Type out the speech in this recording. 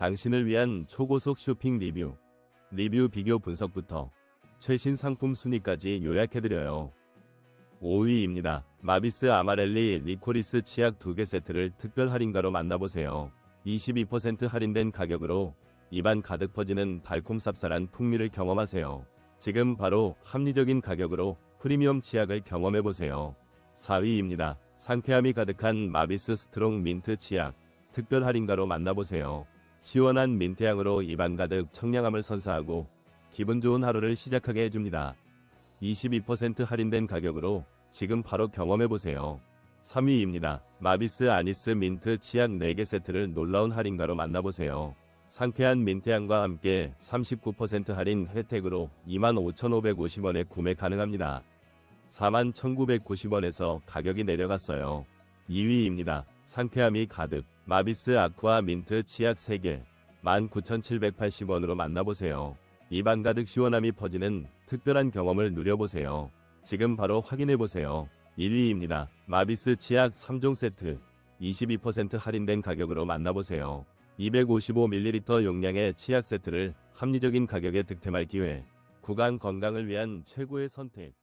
당신을 위한 초고속 쇼핑 리뷰. 리뷰 비교 분석부터 최신 상품 순위까지 요약해드려요. 5위입니다. 마비스 아마렐리 리코리스 치약 2개 세트를 특별 할인가로 만나보세요. 22% 할인된 가격으로 입안 가득 퍼지는 달콤 쌉쌀한 풍미를 경험하세요. 지금 바로 합리적인 가격으로 프리미엄 치약을 경험해보세요. 4위입니다. 상쾌함이 가득한 마비스 스트롱 민트 치약 특별 할인가로 만나보세요. 시원한 민트향으로 입안 가득 청량함을 선사하고 기분 좋은 하루를 시작하게 해줍니다. 22% 할인된 가격으로 지금 바로 경험해보세요. 3위입니다. 마비스 아니스 민트 치약 4개 세트를 놀라운 할인가로 만나보세요. 상쾌한 민트향과 함께 39% 할인 혜택으로 25,550원에 구매 가능합니다. 41,990원에서 가격이 내려갔어요. 2위입니다. 상쾌함이 가득 마비스 아쿠아 민트 치약 3개 19,780원으로 만나보세요. 입안 가득 시원함이 퍼지는 특별한 경험을 누려보세요. 지금 바로 확인해보세요. 1위입니다. 마비스 치약 3종 세트 22% 할인된 가격으로 만나보세요. 255ml 용량의 치약 세트를 합리적인 가격에 득템할 기회. 구강 건강을 위한 최고의 선택.